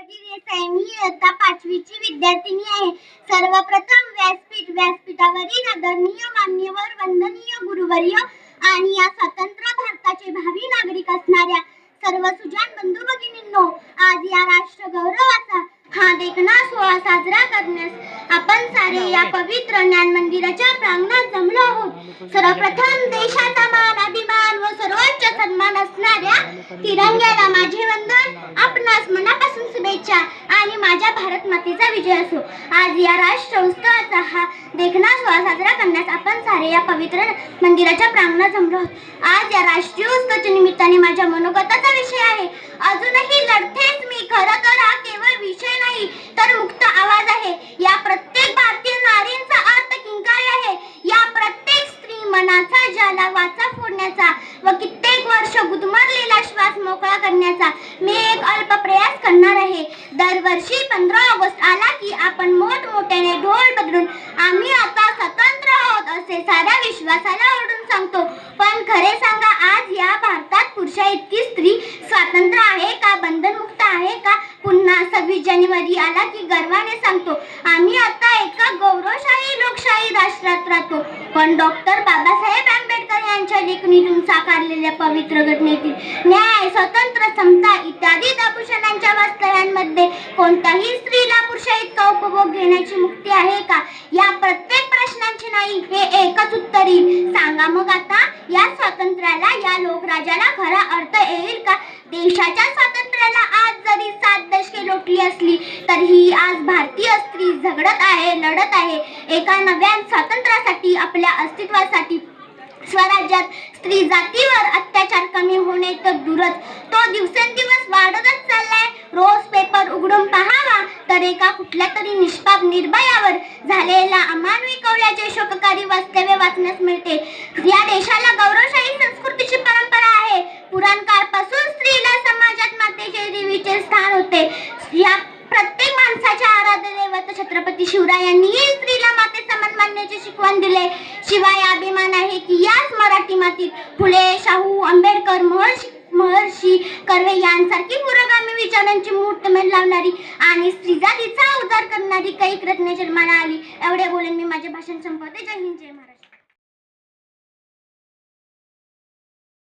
गणपती देसाई मी इयत्ता पाचवीची विद्यार्थिनी आहे. सर्वप्रथम व्यासपीठ व्यासपीठावरील आदरणीय मान्यवर वंदनीय गुरुवर्य आणि या स्वतंत्र भारताचे भावी नागरिक असणाऱ्या सर्व सुजान बंधू भगिनींनो आज या राष्ट्र गौरव हा देखणा सोहळा साजरा करण्यास आपण सारे या पवित्र ज्ञान मंदिराच्या प्रांगणात जमलो आहोत. सर्वप्रथम देशाचा मान अभिमान व सर्वोच्च सन्मान असणाऱ्या तिरंग्याला माझे वंदन. आपणास मनापासून शुभेच्छा आणि माझ्या भारत मातेचा विजय असो. आज या राष्ट्र उत्सवाचा हा देखणा सोहळा साजरा करण्यास आपण सारे या पवित्र मंदिराच्या प्रांगणात जमलो आहोत. आज या राष्ट्रीय उत्सवाच्या निमित्ताने माझ्या मनोगताचा विषय आहे. अजूनही लढतेच मी. खरं तर हा केवळ विषय नाही तर मुक्त या प्रत्येक भारतीय नारींचा अर्थ किंकाळी आहे. या प्रत्येक स्त्री मनाचा ज्याला वाचा फोडण्याचा व कित्येक वर्ष गुदमरलेला श्वास मोकळा करण्याचा मी एक अल्प प्रयास करणार आहे. दरवर्षी पंधरा ऑगस्ट आला की आपण मोठमोठ्याने ढोल बदलून आम्ही आता स्वतंत्र आहोत असे साऱ्या विश्वासाला ओरडून सांगतो. पण खरे सांगा आज या भारतात पुरुषा इतकी स्त्री स्वातंत्र्य आहे का? बंधनमुक्त आहे का? पुन्हा सव्वीस जानेवारी आला की गर्वाने सांगतो आम्ही आता एका गौरवशाही लोकशाही राष्ट्रात राहतो. पण डॉक्टर बाबासाहेब आंबेडकर यांच्या लेखणीतून साकारलेल्या पवित्र घटनेतील न्याय स्वतंत्र समता इत्यादी दाभूषणांच्या वास्तव्यांमध्ये कोणत्याही स्त्रीला पुरुषा इतका उपभोग घेण्याची मुक्ती आहे का? या प्रत्येक प्रश्नांची नाही हे एकच उत्तर येईल. सांगा मग आता या स्वातंत्र्याला या लोकराजाला खरा अर्थ येईल का? देशाच्या स्वातंत्र्याला आज जरी सात दशके लोटली असली तरीही भारतीय स्त्री झगडत आहे लढत आहे. एका नव्या स्वातंत्र्यासाठी आपल्या अस्तित्वासाठी स्वराज्यात स्त्री जातीवर अत्याचार कमी होणे तर दूरच. तो दिवसेंदिवस वाढतच चाललाय. रोज पेपर उघडून पहावा तर एका कुठल्या तरी निष्पाप निर्भयावर झालेला अमानवी कवल्याचे शोककारी वास्तव्य वाचण्यास मिळते. या देशाला गौरवशाही संस्कृतीची परंपरा आहे. पुराण काळपासून स्त्रीला समाजात मातेचे देवीचे स्थान होते. या छत्रपती शिवरायांनीही स्त्रीला माते समान मानण्याचे शिकवण दिले. शिवाय अभिमान आहे की याच मराठी मातीत फुले शाहू आंबेडकर महर्षी महर्षी कर्वे यांसारखी पुरोगामी विचारांची मूर्तमेढ लावणारी आणि स्त्रीजातीचा उद्धार करणारी काही रत्ने जन्माला आली. एवढे बोलून मी माझे भाषण संपवते. जय हिंद जय महाराज